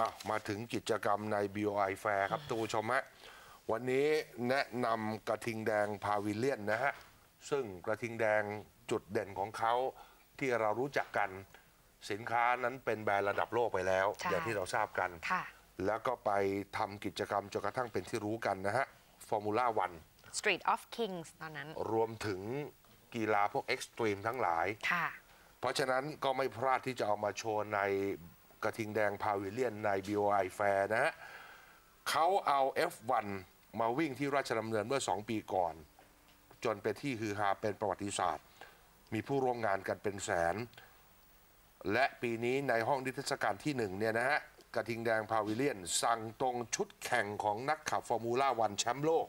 อะมาถึงกิจกรรมใน BOI Fair ครับตูชมฮะ วันนี้แนะนำกระทิงแดงพาวิเลียนนะฮะ ซึ่งกระทิงแดงจุดเด่นของเขาที่เรารู้จักกันสินค้านั้นเป็นแบรนด์ระดับโลกไปแล้วใช่อย่างที่เราทราบกันค่ะแล้วก็ไปทำกิจกรรมจนกระทั่งเป็นที่รู้กันนะฮะฟอร์มูล่าวัน Street of Kings ตอนนั้น รวมถึงกีฬาพวกเอ็กซ์ตรีมทั้งหลายค่ะเพราะฉะนั้นก็ไม่พลาดที่จะเอามาโชว์ใน กระทิงแดงพาวิเลียนใน BOI Fair นะฮะเขาเอา F1 มาวิ่งที่ราชดำเนินเมื่อ 2 ปีก่อน จนเป็นที่ฮือฮาเป็นประวัติศาสตร์ มีผู้ร่วมงานกันเป็นแสน และปีนี้ในห้องนิทรรศการที่หนึ่งเนี่ยนะฮะกระทิงแดงพาวิเลียน สั่งตรงชุดแข่งของนักขับฟอร์มูล่าวันแชมป์โลก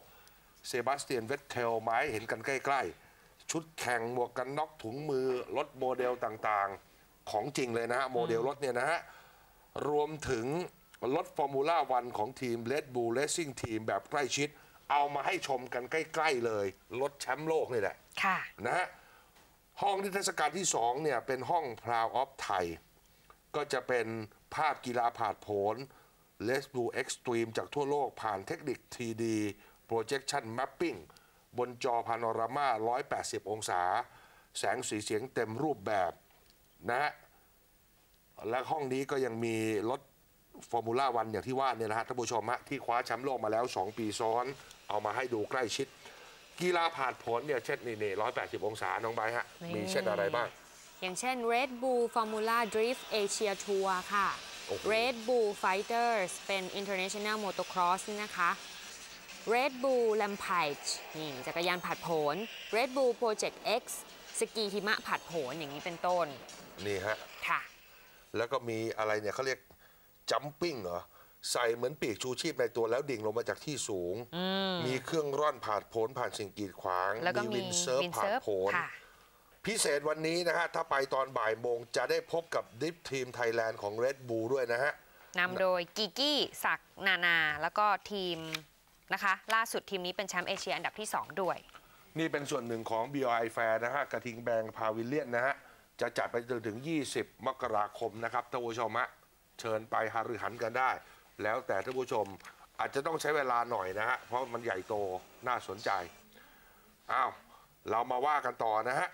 เซบาสเตียนเวตเทลไม้เห็นกันใกล้ ๆ ชุดแข่งหมวกกันน็อกถุงมือรถโมเดลต่างๆ ของจริงเลยนะฮะโมเดลรถเนี่ยนะฮะ รวมถึงรถฟอร์มูล่าวันของทีม Red Bull Racing Team แบบใกล้ชิด เอามาให้ชมกันใกล้ ๆ เลย รถแชมป์โลกนี่แหละค่ะนะฮะห้องนิทรรศการที่2เนี่ยเป็นห้อง Proud of Thai ก็จะเป็นภาพกีฬาผาดโผน Les Blue Extreme จากทั่วโลกผ่านเทคนิค 3D Projection Mapping บนจอพาโนรามา 180 องศา แสงสีเสียงเต็มรูปแบบนะฮะ และห้องนี้ก็ยังมีรถฟอร์มูล่าวันอย่างที่ว่าเนี่ยนะฮะท่านผู้ชมฮะที่คว้าแชมป์โลกมาแล้ว 2 ปีซ้อนเอามาให้ดูใกล้ชิด กีฬาผ่านผลเนี่ยเช่นนี่นี่180องศาน้องไบร์ทฮะนี่มีเช่นอะไรบ้าง อย่างเช่น Red Bull Formula Drift Asia Tour ค่ะโอ้โห Red Bull Fighters เป็น International Motocross นี่นะคะ Red Bull Rampage นี่จักรยานผัดโผน Red Bull Project X สกีหิมะผัดโผนอย่างนี้เป็นต้น นี่ฮะ ค่ะ แล้วก็มีอะไรเนี่ยเขาเรียกจัมปิ้งเหรอใส่เหมือนปีกชูชีพในตัวแล้วดิ่งลงมาจากที่สูง มีเครื่องร่อนผ่านโผนผ่านสิ่งกีดขวางแล้วก็มีวินเซิร์ฟวินผ่านเซิร์ฟโผนค่ะพิเศษวันนี้นะฮะ ถ้าไปตอนบ่ายโมงจะได้พบกับดิฟทีมไทยแลนด์ของ Red Bull ด้วยนะฮะนำโดยกิกกี้ศักดิ์นานา แล้วก็ทีมนะคะ ล่าสุดทีมนี้เป็นแชมป์เอเชียอันดับที่ 2 ด้วย นี่เป็นส่วนหนึ่งของ BOI Fair นะฮะกระทิงแบงพาวิเลียนนะฮะ จะจัดไปจนถึง 20 มกราคมนะครับท่านผู้ชมฮะเชิญไปหารือหันกันได้ แล้วแต่ท่านผู้ชมอาจจะต้องใช้เวลาหน่อยนะฮะเพราะมันใหญ่โตน่าสนใจอ้าวเรามาว่ากันต่อนะฮะ